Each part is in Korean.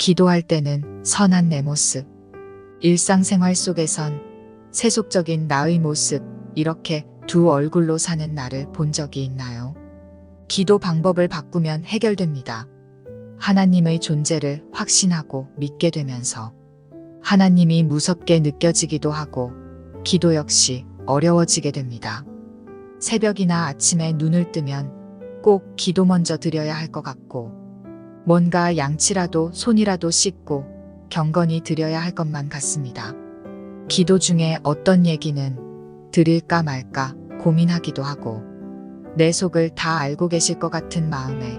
기도할 때는 선한 내 모습. 일상생활 속에선 세속적인 나의 모습, 이렇게 두 얼굴로 사는 나를 본 적이 있나요? 기도 방법을 바꾸면 해결됩니다. 하나님의 존재를 확신하고 믿게 되면서 하나님이 무섭게 느껴지기도 하고 기도 역시 어려워지게 됩니다. 새벽이나 아침에 눈을 뜨면 꼭 기도 먼저 드려야 할 것 같고 뭔가 양치라도 손이라도 씻고 경건히 드려야 할 것만 같습니다. 기도 중에 어떤 얘기는 드릴까 말까 고민하기도 하고 내 속을 다 알고 계실 것 같은 마음에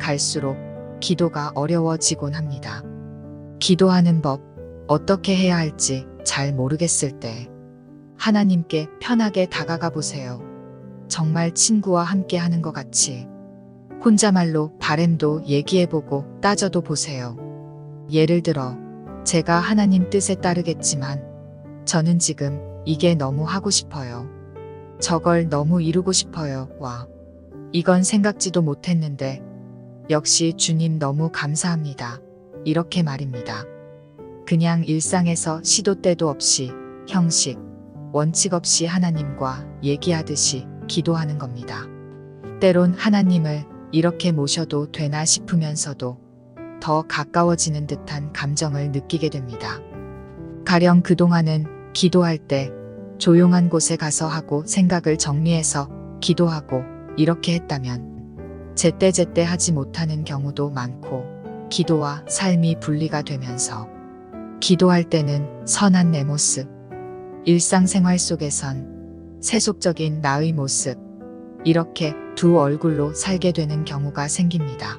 갈수록 기도가 어려워지곤 합니다. 기도하는 법, 어떻게 해야 할지 잘 모르겠을 때 하나님께 편하게 다가가 보세요. 정말 친구와 함께 하는 것 같이 혼자말로 바램도 얘기해보고 따져도 보세요. 예를 들어 제가 하나님 뜻에 따르겠지만 저는 지금 이게 너무 하고 싶어요. 저걸 너무 이루고 싶어요. 와. 이건 생각지도 못했는데 역시 주님 너무 감사합니다. 이렇게 말입니다. 그냥 일상에서 시도 때도 없이 형식, 원칙 없이 하나님과 얘기하듯이 기도하는 겁니다. 때론 하나님을 이렇게 모셔도 되나 싶으면서도 더 가까워지는 듯한 감정을 느끼게 됩니다. 가령 그동안은 기도할 때 조용한 곳에 가서 하고 생각을 정리해서 기도하고 이렇게 했다면 제때제때 하지 못하는 경우도 많고 기도와 삶이 분리가 되면서 기도할 때는 선한 내 모습, 일상생활 속에선 세속적인 나의 모습, 이렇게 두 얼굴로 살게 되는 경우가 생깁니다.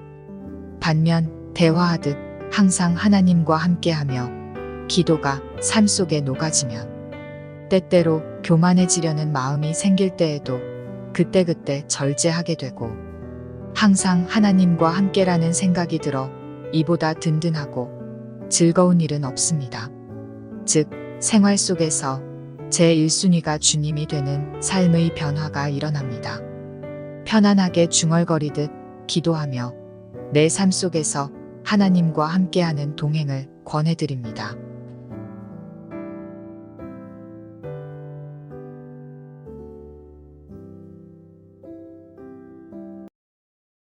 반면 대화하듯 항상 하나님과 함께하며 기도가 삶 속에 녹아지면 때때로 교만해지려는 마음이 생길 때에도 그때그때 절제하게 되고 항상 하나님과 함께라는 생각이 들어 이보다 든든하고 즐거운 일은 없습니다. 즉, 생활 속에서 제 1순위가 주님이 되는 삶의 변화가 일어납니다. 편안하게 중얼거리듯 기도하며 내 삶 속에서 하나님과 함께하는 동행을 권해드립니다.